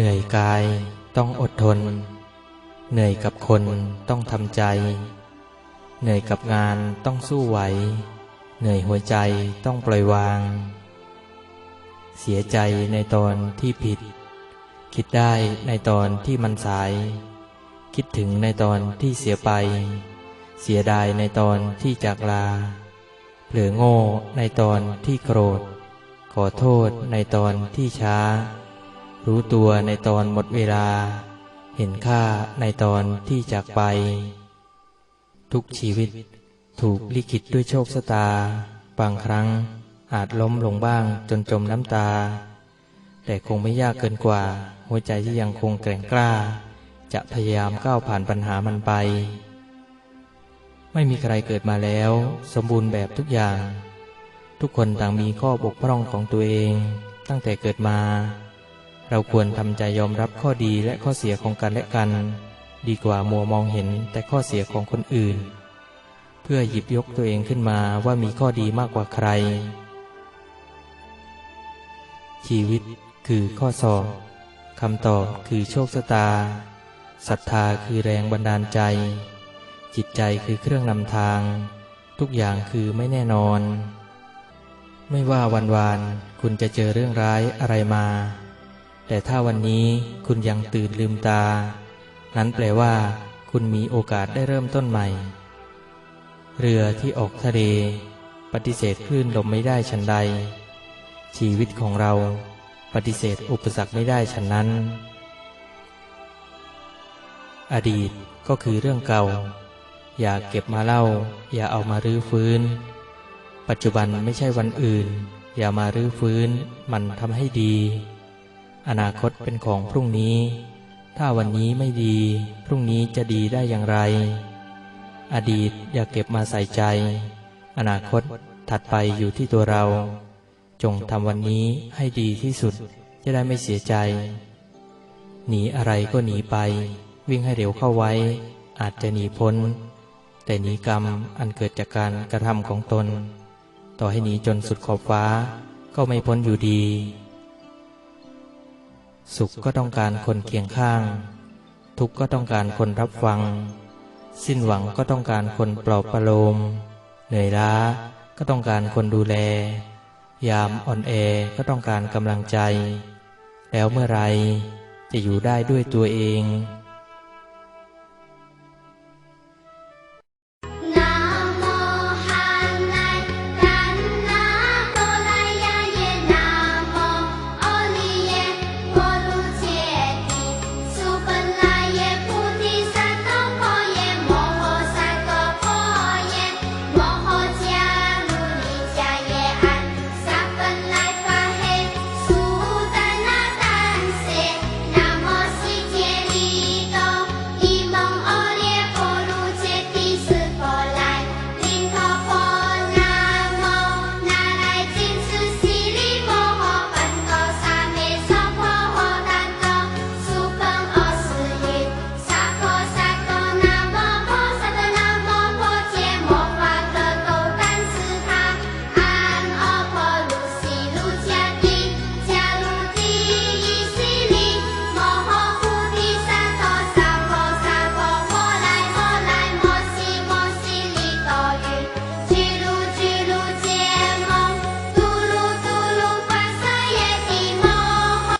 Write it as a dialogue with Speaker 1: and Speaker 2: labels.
Speaker 1: เหนื่อยกายต้องอดทน เหนื่อยกับคนต้องทำใจ เหนื่อยกับงานต้องสู้ไหว เหนื่อยหัวใจต้องปล่อยวาง เสียใจในตอนที่ผิด คิดได้ในตอนที่มันสาย คิดถึงในตอนที่เสียไป เสียดายในตอนที่จากลาเผลอโง่ในตอนที่โกรธ ขอโทษในตอนที่ช้า รู้ตัวในตอนหมดเวลา เห็นค่าในตอนที่จากไป ทุกชีวิตถูกลิขิตด้วยโชคชะตา บางครั้งอาจล้มลงบ้างจนจมน้ำตา แต่คงไม่ยากเกินกว่า หัวใจที่ยังคงแกร่งกล้า จะพยายามก้าวผ่านปัญหามันไป ไม่มีใครเกิดมาแล้ว สมบูรณ์แบบทุกอย่าง ทุกคนต่างมีข้อบกพร่องของตัวเอง ตั้งแต่เกิดมา เราควรทำใจยอมรับข้อดีและข้อเสียของกันและกัน ดีกว่ามัวมองเห็นแต่ข้อเสียของคนอื่น เพื่อหยิบยกตัวเองขึ้นมาว่ามีข้อดีมากกว่าใคร ชีวิตคือข้อสอบคำตอบคือโชคชะตาศรัทธาคือแรงบันดาลใจ จิตใจคือเครื่องนำทาง ทุกอย่างคือไม่แน่นอน ไม่ว่าวันวานคุณจะเจอเรื่องร้ายอะไรมา แต่ถ้าวันนี้คุณยังตื่นลืมตา นั้นแปลว่า คุณมีโอกาสได้เริ่มต้นใหม่ เรือที่ออกทะเล ปฏิเสธคลื่นลมไม่ได้ฉันใด ชีวิตของเราปฏิเสธอุปสรรคไม่ได้ฉันนั้น อดีตก็คือเรื่องเก่า อย่าเก็บมาเล่า อย่าเอามารื้อฟื้น ปัจจุบันไม่ใช่วันอื่น อย่ามารื้อฟื้น มันทำให้ดี อนาคตเป็นของพรุ่งนี้ ถ้าวันนี้ไม่ดี พรุ่งนี้จะดีได้อย่างไร อดีตอย่าเก็บมาใส่ใจ อนาคตถัดไปอยู่ที่ตัวเรา จงทำวันนี้ให้ดีที่สุดจะได้ไม่เสียใจ หนีอะไรก็หนีไป วิ่งให้เร็วเข้าไว้ อาจจะหนีพ้น แต่หนีกรรมอันเกิดจากการกระทำของตน ต่อให้หนีจนสุดขอบฟ้าก็ไม่พ้นอยู่ดี สุขก็ต้องการคนเคียงข้าง ทุกข์ก็ต้องการคนรับฟัง สิ้นหวังก็ต้องการคนปลอบประโลม เหนื่อยล้าก็ต้องการคนดูแล ยามอ่อนแอก็ต้องการกำลังใจ แล้วเมื่อไรจะอยู่ได้ด้วยตัวเอง